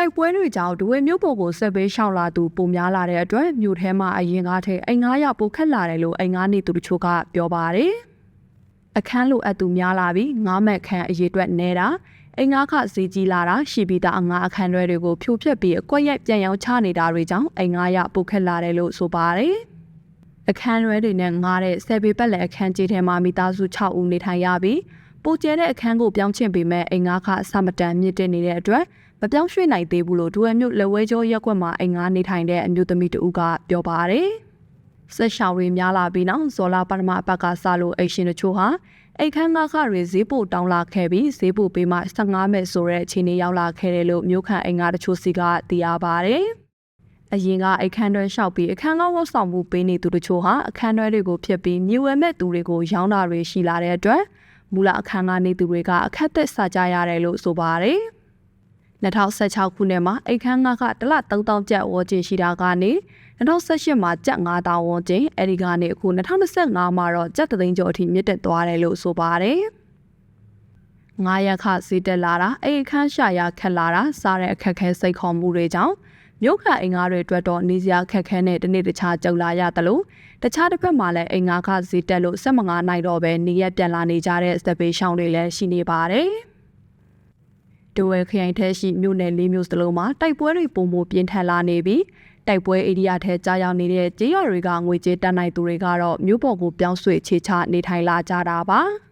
တိုက်ပွဲတွေကြောင့်ဒဝေမျိုးပေါ်ကိုဆက်ပေးရှောင်လာသူပုံများလာတဲ့အတွက်မြို့ထဲမှာအရင်ကားထဲအိမ်900ပိုခက်လာတယ်လို့အိမ်9နေသူတို့ချို့ကပြောပါတယ်။အခန်းလိုအပ်သူများလာပြီးငားမက်ခန်းအရေးအတွက်နေတာအိမ်ငါးခဈေးကြီးလာတာရှိပြီးသားအငါအခန်းတွေကိုဖြိုဖျက်ပြီးအကွက်ရိုက်ပြန်ရောင်းချနေတာတွေကြောင့်အိမ်900ပိုခက်လာတယ်လို့ဆိုပါတယ်။အခန်းရွဲတွေနဲ့ငားတဲ့ဆယ်ပေပတ်လည်အခန်းကြီးထဲမှာမိသားစု6ဦးနေထိုင်ရပြီးပိုကျဲတဲ့အခန်းကိုပြောင်းချင်ပေမဲ့အိမ်ငါးခအဆမတန်မြင့်တက်နေတဲ့အတွက် မပြောင်းရွှေ့နိုင်သေးဘူးလို့ဒူဝဲမြို့လက်ဝဲကျောရက်ကွက်မှာအိမ်ငါးနေထိုင်တဲ့အမျိုးသမီးတဦးကပြောပါတယ်။ဆက်ရှောင်တွေများလာပြီးနောက်ဇော်လာပထမအပတ်ကစလို့အိမ်ရှင်တို့ချို့ဟာအိတ်ခန်းငါခတွေဈေးပို့တောင်းလာခဲ့ပြီးဈေးပို့ပေးမှ15မဲ့ဆိုတဲ့အခြေအနေရောက်လာခဲ့တယ်လို့မြို့ခံအိမ်ငါတချို့စီကသိရပါတယ်။အရင်ကအခန်းတွဲလျှောက်ပြီးအခန်းကောင်းဝတ်ဆောင်မှုပေးနေသူတို့ချို့ဟာအခန်းတွဲတွေကိုဖျက်ပြီးမြေဝဲမဲ့သူတွေကိုရောင်းတာတွေရှိလာတဲ့အတွက်မူလအခန်းကနေသူတွေကအခက်သက်စာကြရတယ်လို့ဆိုပါတယ်။ 2016ခုနှစ်မှာအိတ်ခန်းငါကတလ3000ကျပ်ဝန်းကျင်ရှိတာကနေ2018မှာကျပ်9000ဝန်းကျင်အဲဒီကနေအခု2025မှာတော့ကျပ်3သိန်းကျော်အထိမြင့်တက်သွားတယ်လို့ဆိုပါတယ်။ငါးရက်ခဈေးတက်လာတာအိတ်ခန်းရှာရခက်လာတာစားတဲ့အခက်ခဲစိတ်ခေါ်မှုတွေကြောင့်မြို့ခံအိမ်ငါးတွေအတွက်တော့နေစရာခက်ခဲနဲ့တနေ့တခြားကြုံလာရတယ်လို့တခြားတစ်ဖက်မှာလည်းအိမ်ငါးခဈေးတက်လို့15နိုင်တော့ပဲနေရက်ပြန်လာနေကြတဲ့စပေးရှောင်းတွေလည်းရှိနေပါတယ်။ ဒိုဝဲခရိုင်ထဲရှိမြို့နယ်၄မြို့စလုံးမှာတိုက်ပွဲတွေပုံမပြင်းထန်လာနေပြီးတိုက်ပွဲဧရိယာထဲကြားရောက်နေတဲ့ကြေးရွာတွေကငွေကြေးတတ်နိုင်သူတွေကတော့မြို့ပေါ်ကိုပြောင်းရွှေ့ခြေချနေထိုင်လာကြတာပါ။